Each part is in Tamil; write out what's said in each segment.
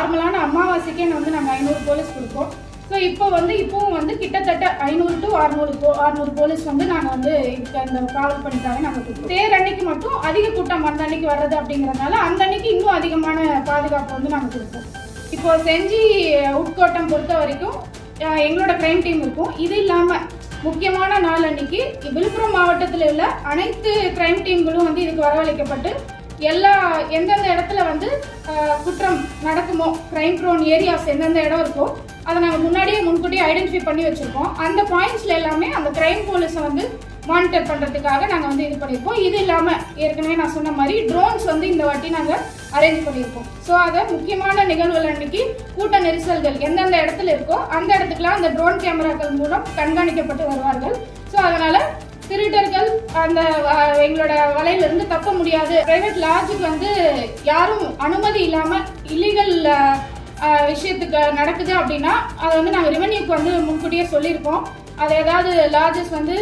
நார்மலான அமாவாசைக்கே வந்து நம்ம ஐநூறு போலீஸ் கொடுப்போம். ஸோ இப்போ வந்து இப்போவும் வந்து கிட்டத்தட்ட ஐநூறு டு அறுநூறு போ அறுநூறு போலீஸ் வந்து நாங்கள் வந்து அந்த காவல் பண்ணிக்காக நாங்கள் கொடுப்போம். தேர் அன்னைக்கு மட்டும் அதிக கூட்டம் அந்த அன்னைக்கு வர்றது அப்படிங்கிறதுனால அந்த அன்னைக்கு இன்னும் அதிகமான பாதுகாப்பு வந்து நாங்கள் கொடுப்போம். இப்போ செஞ்சி உட்கோட்டம் பொறுத்த வரைக்கும் எங்களோட க்ரைம் டீம் இருக்கும். இது இல்லாமல் முக்கியமான நாள் அன்னைக்கு விழுப்புரம் மாவட்டத்தில் உள்ள அனைத்து க்ரைம் டீம்களும் வந்து இதுக்கு வரவழைக்கப்பட்டு எல்லா எந்தெந்த இடத்துல வந்து குற்றம் நடக்குமோ? க்ரைம் ப்ரோன் ஏரியாஸ் எந்தெந்த இடம் இருக்கோ அதை நாங்கள் முன்னாடியே முன்கூட்டியே ஐடென்டிஃபை பண்ணி வச்சுருக்கோம். அந்த பாயிண்ட்ஸில் எல்லாமே அந்த க்ரைம் போலீஸை வந்து மானிட்டர் பண்ணுறதுக்காக நாங்கள் வந்து இது பண்ணியிருக்கோம். இது இல்லாமல் ஏற்கனவே நான் சொன்ன மாதிரி ட்ரோன்ஸ் வந்து இந்த வாட்டி நாங்கள் அரேஞ்ச் பண்ணியிருக்கோம். ஸோ அதை முக்கியமான நிகழ்வுகள் அன்னைக்கு கூட்ட நெரிசல்கள் எந்தெந்த இடத்துல இருக்கோ அந்த இடத்துக்குலாம் அந்த ட்ரோன் கேமராக்கள் மூலம் கண்காணிக்கப்பட்டு வருவார்கள். ஸோ அதனால் திருடர்கள் அந்த அஹ், எங்களோட வலையிலிருந்து தப்ப முடியாது. பிரைவேட் லாட்ஜுக்கு வந்து யாரும் அனுமதி இல்லாமல் இல்லீகல் விஷயத்துக்கு நடக்குது அப்படின்னா அதை வந்து நாங்கள் ரெவென்யூக்கு வந்து முன்கூட்டியே சொல்லியிருக்கோம். அது ஏதாவது லாட்ஜஸ் வந்து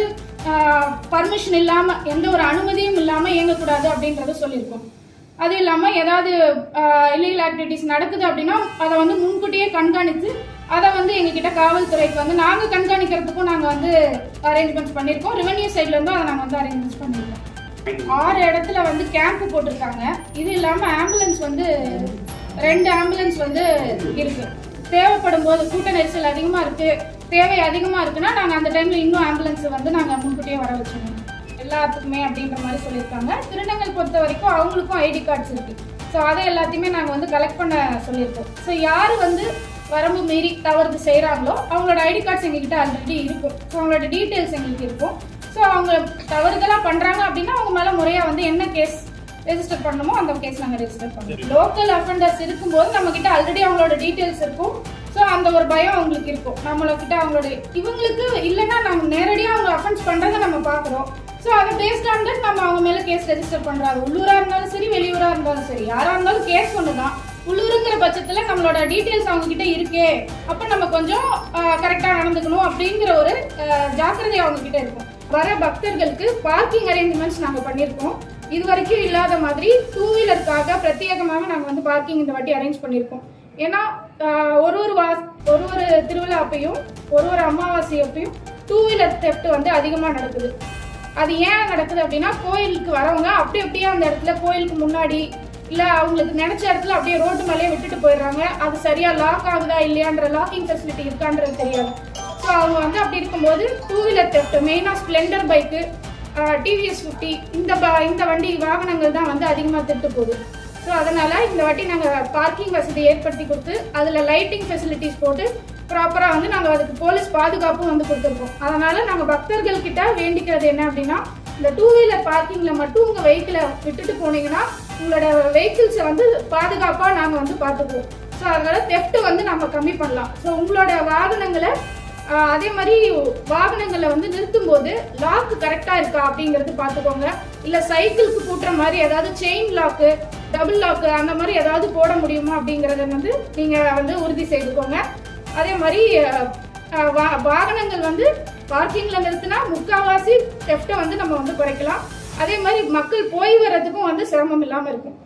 பர்மிஷன் இல்லாமல் எந்த ஒரு அனுமதியும் இல்லாமல் இயங்கக்கூடாது அப்படின்றத சொல்லியிருக்கோம். அது இல்லாமல் ஏதாவது இல்லீகல் ஆக்டிவிட்டிஸ் நடக்குது அப்படின்னா அதை வந்து முன்கூட்டியே கண்காணித்து அதை வந்து எங்ககிட்ட காவல்துறைக்கு வந்து நாங்கள் கண்காணிக்கிறதுக்கும் நாங்கள் வந்து அரேஞ்ச்மெண்ட்ஸ் பண்ணியிருக்கோம் ரெவென்யூ சைட்லேருந்தும் அதை நாங்கள் வந்து அரேஞ்ச்மெண்ட்ஸ் பண்ணியிருக்கோம் ஆறு இடத்துல வந்து கேம்ப் போட்டிருக்காங்க. இது இல்லாமல் ஆம்புலன்ஸ் வந்து ரெண்டு ஆம்புலன்ஸ் வந்து இருக்கு. தேவைப்படும் போது கூட்ட நெரிசல் அதிகமாக இருக்கு. தேவை அதிகமாக இருக்குன்னா நாங்கள் அந்த டைமில் இன்னும் ஆம்புலன்ஸ் வந்து நாங்கள் முன்கூட்டியே வர வச்சுருவோம். எல்லாத்துக்குமே அப்படின்ற மாதிரி சொல்லியிருக்காங்க. திருநங்கல் பொறுத்த வரைக்கும் அவங்களுக்கும் ஐடி கார்ட்ஸ் இருக்கு. ஸோ அதை எல்லாத்தையுமே நாங்கள் வந்து கலெக்ட் பண்ண சொல்லியிருக்கோம். ஸோ யார் வந்து வரம்பு மீறி தவறு செய்கிறாங்களோ அவங்களோட ஐடி கார்ட்ஸ் எங்ககிட்ட ஆல்ரெடி இருக்கும். ஸோ அவங்களோட டீட்டெயில்ஸ் எங்களுக்கு இருக்கும். ஸோ அவங்க தவறுதலாக பண்ணுறாங்க அப்படின்னா அவங்க மேலே முறையாக வந்து என்ன கேஸ் ரெஜிஸ்டர் பண்ணணுமோ அந்த கேஸ் நாங்கள் ரெஜிஸ்டர் பண்ணுவோம். லோக்கல் அஃபெண்டர்ஸ் இருக்கும்போது நம்ம கிட்ட ஆல்ரெடி அவங்களோட டீட்டெயில்ஸ் இருக்கும். ஸோ அந்த ஒரு பயம் அவங்களுக்கு இருக்கும். நம்மள கிட்ட அவங்களோட இவங்களுக்கு இல்லைன்னா நம்ம நேரடியாக அவங்க அஃபென்ஸ் பண்ணுறதை நம்ம பார்க்குறோம். ஸோ அதை பேஸ்ட் ஆன் தட் நம்ம அவங்க மேலே கேஸ் ரெஜிஸ்டர் பண்ணுறாங்க உள்ளூராக இருந்தாலும் சரி வெளியூராக இருந்தாலும் சரி. யாராக இருந்தாலும் கேஸ் ஒன்று தான் உள்ளூருங்கிற பட்சத்தில் நம்மளோட டீட்டெயில்ஸ் அவங்கக்கிட்ட இருக்கே. அப்போ நம்ம கொஞ்சம் கரெக்டாக நடந்துக்கணும் அப்படிங்கிற ஒரு ஜாக்கிரதை அவங்கக்கிட்ட இருக்கும். வர பக்தர்களுக்கு பார்க்கிங் அரேஞ்ச்மெண்ட்ஸ் நாங்கள் பண்ணியிருக்கோம். இது வரைக்கும் இல்லாத மாதிரி டூ வீலருக்காக பிரத்யேகமாக நாங்கள் வந்து பார்க்கிங் இந்த வாட்டி அரேஞ்ச் பண்ணியிருக்கோம். ஏன்னா ஒரு ஒரு வா ஒரு ஒரு திருவிழா அப்பையும் ஒரு ஒரு அமாவாசை அப்பையும் டூ வீலர் தெஃப்ட் வந்து அதிகமாக நடக்குது. அது ஏன் நடக்குது அப்படின்னா கோயிலுக்கு வரவங்க அப்படி அப்படியே அந்த இடத்துல கோயிலுக்கு முன்னாடி இல்லை அவங்களுக்கு நினைச்ச இடத்துல அப்படியே ரோட்டு மேலேயே விட்டுட்டு போயிடுறாங்க. அது சரியா லாக் ஆகுதா இல்லையான்ற லாக்கிங் ஃபெசிலிட்டி இருக்கான்றது தெரியாது. ஸோ அவங்க வந்து அப்படி இருக்கும்போது டூ வீலர் தெஃப்ட் மெயினாக ஸ்ப்ளெண்டர் பைக்கு டிவிஎஸ் ஃபிஃப்டி இந்த ப- இந்த வண்டி வாகனங்கள் தான் வந்து அதிகமாக திருட்டு போகுது. ஸோ அதனால் இந்த வாட்டி நாங்கள் பார்க்கிங் வசதி ஏற்படுத்தி கொடுத்து அதில் லைட்டிங் ஃபெசிலிட்டிஸ் போட்டு ப்ராப்பராக வந்து நாங்கள் அதுக்கு போலீஸ் பாதுகாப்பும் வந்து கொடுத்துருக்கோம். அதனால் நாங்கள் பக்தர்கள் கிட்ட வேண்டிக்கிறது என்ன அப்படின்னா இந்த டூ வீலர் பார்க்கிங்கில் மட்டும் உங்கள் வெஹிக்கிளை விட்டுட்டு போனீங்கன்னா உங்களோட வெஹிக்கிள்ஸை வந்து பாதுகாப்பாக நாங்கள் வந்து பார்த்துக்குவோம். ஸோ அதனால் தெஃப்ட்டு வந்து நம்ம கம்மி பண்ணலாம். ஸோ உங்களோட வாகனங்களை அதே மாதிரி வாகனங்களை வந்து நிறுத்தும் போது லாக் கரெக்டாக இருக்கா அப்படிங்கிறது பார்த்துக்கோங்க. இல்லை சைக்கிளுக்கு பூட்டுற மாதிரி ஏதாவது செயின் லாக்கு டபுள் லாக்கு அந்த மாதிரி ஏதாவது போட முடியுமா அப்படிங்கிறத வந்து நீங்கள் வந்து உறுதி செய்துக்கோங்க. அதே மாதிரி வா- வாகனங்கள் வந்து பார்க்கிங்கில் நிறுத்தினா முக்காவாசி தெஃப்ட்டை வந்து நம்ம வந்து குறைக்கலாம். அதே மாதிரி மக்கள் போய் வர்றதுக்கும் வந்து சிரமம் இல்லாமல் இருக்கும்.